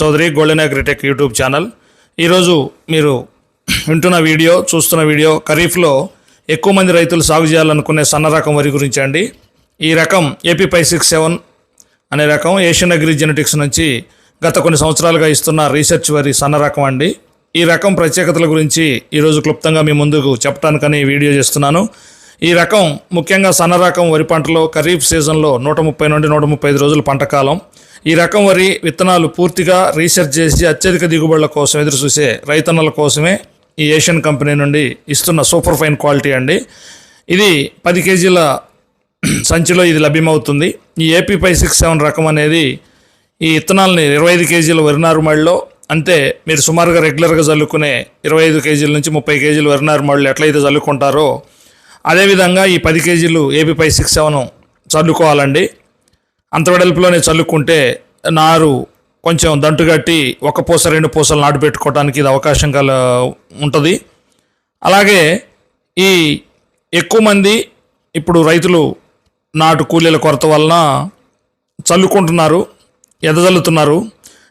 Chowdary golden agritech YouTube channel. ఈరోజు మీరు వింటున్న వీడియో చూస్తున్న వీడియో ఖరీఫ్లో ఎక్కువ మంది రైతులు సాగు చేయాలనుకునే సన్న రకం వరి గురించి అండి. ఈ రకం ఏపీ ఫైవ్ సిక్స్ సెవెన్ అనే రకం ఏషియన్ అగ్రి జెనెటిక్స్ నుంచి గత కొన్ని సంవత్సరాలుగా ఇస్తున్న రీసెర్చ్ వరి సన్న రకం అండి. ఈ రకం ప్రత్యేకతల గురించి ఈరోజు క్లుప్తంగా మీ ముందుకు చెప్పడానికని వీడియో చేస్తున్నాను. ఈ రకం ముఖ్యంగా సన్న రకం వరి పంటలో ఖరీఫ్ సీజన్లో నూట ముప్పై నుండి నూట ముప్పై ఐదు రోజుల పంట కాలం. ఈ రకం వరి విత్తనాలు పూర్తిగా రీసెర్చ్ చేసి అత్యధిక దిగుబడుల కోసం ఎదురు చూసే రైతన్నల కోసమే ఈ ఏషియన్ కంపెనీ నుండి ఇస్తున్న సూపర్ ఫైన్ క్వాలిటీ అండి. ఇది పది కేజీల సంచిలో ఇది లభ్యమవుతుంది. ఈ ఏపీ ఫైవ్ సిక్స్ సెవెన్ రకం అనేది ఈ విత్తనాలని ఇరవై ఐదు కేజీల వరినారు మడిలో అంతే మీరు సుమారుగా రెగ్యులర్గా చల్లుకునే ఇరవై ఐదు కేజీల నుంచి ముప్పై కేజీలు వరినారు మడిలో ఎట్లయితే చల్లుకుంటారో అదేవిధంగా ఈ పది కేజీలు ఏపీ ఫైవ్ సిక్స్ సెవెన్ చల్లుకోవాలండి అంత వెడల్పులోనే చల్లుకుంటే నారు కొంచెం దంటుగట్టి ఒక పూస రెండు పూసలు నాటు పెట్టుకోవడానికి ఇది అవకాశం కల ఉంటుంది. అలాగే ఈ ఎక్కువ మంది ఇప్పుడు రైతులు నాటు కూలీల కొరత వలన చల్లుకుంటున్నారు ఎదజల్లుతున్నారు.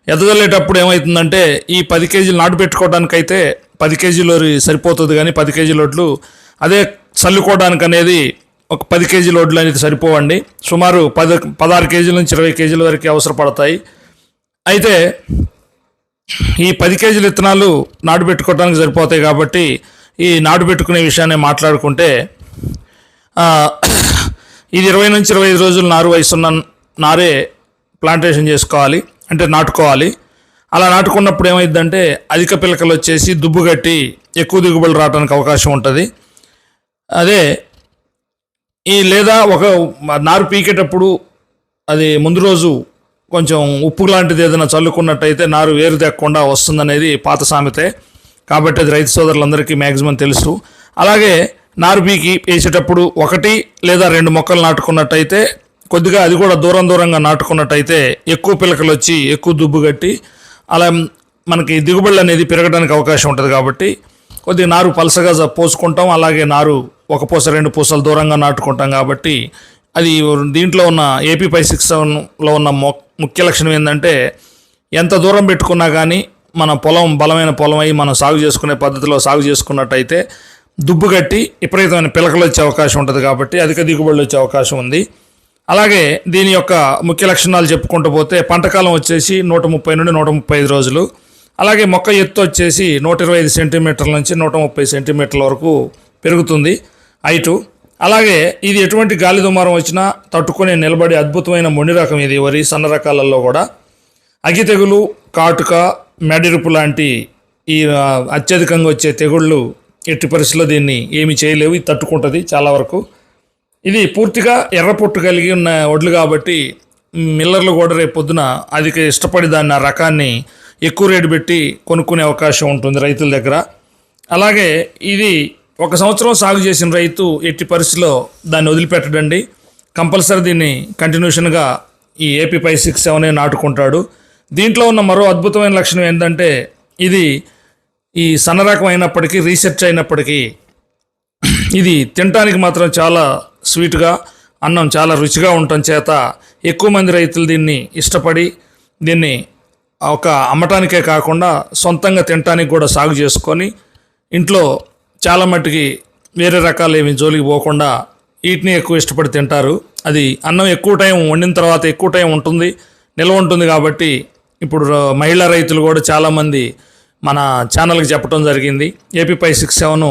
ఎదజల్లేటప్పుడు ఏమవుతుందంటే ఈ పది కేజీలు నాటు పెట్టుకోవడానికైతే పది కేజీలు సరిపోతుంది కానీ పది కేజీల వడ్లు అదే చల్లుకోవడానికి అనేది ఒక పది కేజీ లోడ్లు అనేది సరిపోవండి. సుమారు పది పదహారు కేజీల నుంచి ఇరవై కేజీల వరకు అవసరపడతాయి. అయితే ఈ పది కేజీల విత్తనాలు నాటు పెట్టుకోవడానికి సరిపోతాయి కాబట్టి ఈ నాటు పెట్టుకునే విషయాన్ని మాట్లాడుకుంటే ఇది ఇరవై నుంచి ఇరవై ఐదు రోజులు నారు వయసున్న నారే ప్లాంటేషన్ చేసుకోవాలి అంటే నాటుకోవాలి. అలా నాటుకున్నప్పుడు ఏమైందంటే అధిక పిలకలు వచ్చేసి దుబ్బు కట్టి ఎక్కువ దిగుబడులు రావడానికి అవకాశం ఉంటుంది. అదే ఈ లేదా ఒక నారు పీకేటప్పుడు అది ముందు రోజు కొంచెం ఉప్పు లాంటిది ఏదైనా చల్లుకున్నట్టయితే నారు వేరు తెక్కకుండా వస్తుందనేది పాత సామెతే. కాబట్టి అది రైతు సోదరులందరికీ మ్యాక్సిమం తెలుసు. అలాగే నారు పీకి వేసేటప్పుడు ఒకటి లేదా రెండు మొక్కలు నాటుకున్నట్టయితే కొద్దిగా అది కూడా దూరం దూరంగా నాటుకున్నట్టయితే ఎక్కువ పిలకలు వచ్చి ఎక్కువ దుబ్బు కట్టి అలా మనకి దిగుబడులు అనేది పెరగడానికి అవకాశం ఉంటుంది కాబట్టి కొద్దిగా నారు పలసగా పోసుకుంటాం. అలాగే నారు ఒక పూస రెండు పూసలు దూరంగా నాటుకుంటాం కాబట్టి అది దీంట్లో ఉన్న ఏపీ ఫైవ్ సిక్స్ సెవెన్లో ఉన్న మొ ముఖ్య లక్షణం ఏంటంటే ఎంత దూరం పెట్టుకున్నా కానీ మన పొలం బలమైన పొలం అయి మనం సాగు చేసుకునే పద్ధతిలో సాగు చేసుకున్నట్టయితే దుబ్బు కట్టి విపరీతమైన పిలకలు వచ్చే అవకాశం ఉంటుంది కాబట్టి అధిక దిగుబడులు వచ్చే అవకాశం ఉంది. అలాగే దీని యొక్క ముఖ్య లక్షణాలు చెప్పుకుంటూ పోతే పంటకాలం వచ్చేసి నూట ముప్పై నుండి నూట ముప్పై ఐదు రోజులు. అలాగే మొక్క ఎత్తు వచ్చేసి నూట ఇరవై ఐదు సెంటీమీటర్ల నుంచి నూట ముప్పై సెంటీమీటర్ల వరకు పెరుగుతుంది. ఐటు. అలాగే ఇది ఎటువంటి గాలి దుమారం వచ్చినా తట్టుకొని నిలబడి అద్భుతమైన మొండి రకం ఇది వరి సన్న రకాలలో కూడా. అగ్గి తెగులు కాటుక మెడిరుపు లాంటి ఈ అత్యధికంగా వచ్చే తెగుళ్ళు ఎట్టి పరిస్థితుల్లో దీన్ని ఏమి చేయలేవు. ఇది తట్టుకుంటుంది చాలా వరకు. ఇది పూర్తిగా ఎర్ర పొట్టు కలిగి ఉన్న వడ్లు కాబట్టి మిల్లర్లు కూడా రేపు పొద్దున అధిక ఇష్టపడి దాన్ని ఆ రకాన్ని ఎక్కువ రేటు పెట్టి కొనుక్కునే అవకాశం ఉంటుంది రైతుల దగ్గర. అలాగే ఇది ఒక సంవత్సరం సాగు చేసిన రైతు ఎట్టి పరిస్థితిలో దాన్ని వదిలిపెట్టడండి. కంపల్సరీ దీన్ని కంటిన్యూషన్గా ఈ ఏపీ ఫైవ్ సిక్స్ సెవెన్ నాటుకుంటాడు. దీంట్లో ఉన్న మరో అద్భుతమైన లక్షణం ఏంటంటే ఇది ఈ సన్న రకం అయినప్పటికీ రీసెర్చ్ అయినప్పటికీ ఇది తినటానికి మాత్రం చాలా స్వీట్గా అన్నం చాలా రుచిగా ఉండటం చేత ఎక్కువ మంది రైతులు దీన్ని ఇష్టపడి దీన్ని ఒక అమ్మటానికే కాకుండా సొంతంగా తినటానికి కూడా సాగు చేసుకొని ఇంట్లో చాలా మట్టుకి వేరే రకాలు ఏమి జోలికి పోకుండా వీటిని ఎక్కువ ఇష్టపడి తింటారు. అది అన్నం ఎక్కువ టైం వండిన తర్వాత ఎక్కువ టైం ఉంటుంది నిల్వ ఉంటుంది కాబట్టి ఇప్పుడు మహిళా రైతులు కూడా చాలామంది మన ఛానల్కి చెప్పడం జరిగింది. ఏపీ ఫైవ్ సిక్స్ సెవెన్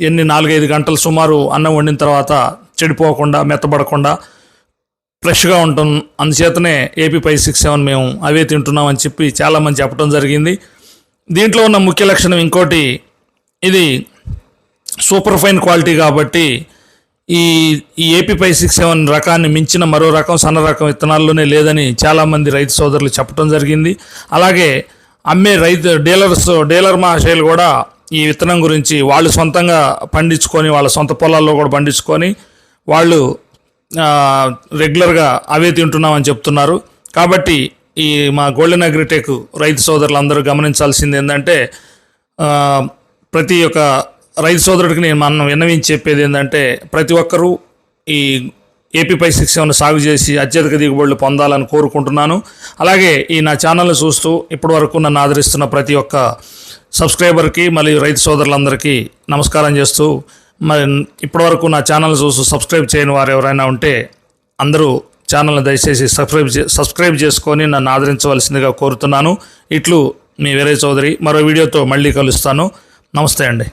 ఎన్ని నాలుగైదు గంటలు సుమారు అన్నం వండిన తర్వాత చెడిపోకుండా మెత్తబడకుండా ఫ్రెష్గా ఉంటాం. అందుచేతనే ఏపీ ఫైవ్ సిక్స్ సెవెన్ మేము అవే తింటున్నాం అని చెప్పి చాలామంది చెప్పడం జరిగింది. దీంట్లో ఉన్న ముఖ్య లక్షణం ఇంకోటి ఇది సూపర్ ఫైన్ క్వాలిటీ కాబట్టి ఈ ఈ ఏపీ ఫైవ్ సిక్స్ సెవెన్ రకాన్ని మించిన మరో రకం సన్న రకం విత్తనాల్లోనే లేదని చాలామంది రైతు సోదరులు చెప్పడం జరిగింది. అలాగే అమ్మే రైతు డీలర్స్ డీలర్ మహాశయులు కూడా ఈ విత్తనం గురించి వాళ్ళు సొంతంగా పండించుకొని వాళ్ళ సొంత పొలాల్లో కూడా పండించుకొని వాళ్ళు రెగ్యులర్గా అవే తింటున్నామని చెప్తున్నారు. కాబట్టి ఈ మా గోల్డెన్ అగ్రిటెక్ రైతు సోదరులు అందరూ గమనించాల్సింది ఏంటంటే ప్రతి ఒక్క రైతు సోదరుడికి నేను మనం విన్నవించి చెప్పేది ఏంటంటే ప్రతి ఒక్కరూ ఈ ఏపీపై సిక్స్ సెవెన్ సాగు చేసి అత్యధిక దిగుబడులు పొందాలని కోరుకుంటున్నాను. అలాగే ఈ నా ఛానల్ని చూస్తూ ఇప్పటి వరకు నన్ను ఆదరిస్తున్న ప్రతి ఒక్క సబ్స్క్రైబర్కి మరియు రైతు సోదరులందరికీ నమస్కారం చేస్తూ మరి ఇప్పటివరకు నా ఛానల్ చూస్తూ సబ్స్క్రైబ్ చేయని వారు ఎవరైనా ఉంటే అందరూ ఛానల్ని దయచేసి సబ్స్క్రైబ్ చే సబ్స్క్రైబ్ చేసుకొని నన్ను ఆదరించవలసిందిగా కోరుతున్నాను. ఇట్లు మీ వీరయ్య చౌదరి మరో వీడియోతో మళ్ళీ కలుస్తాను. నమస్తే అండి.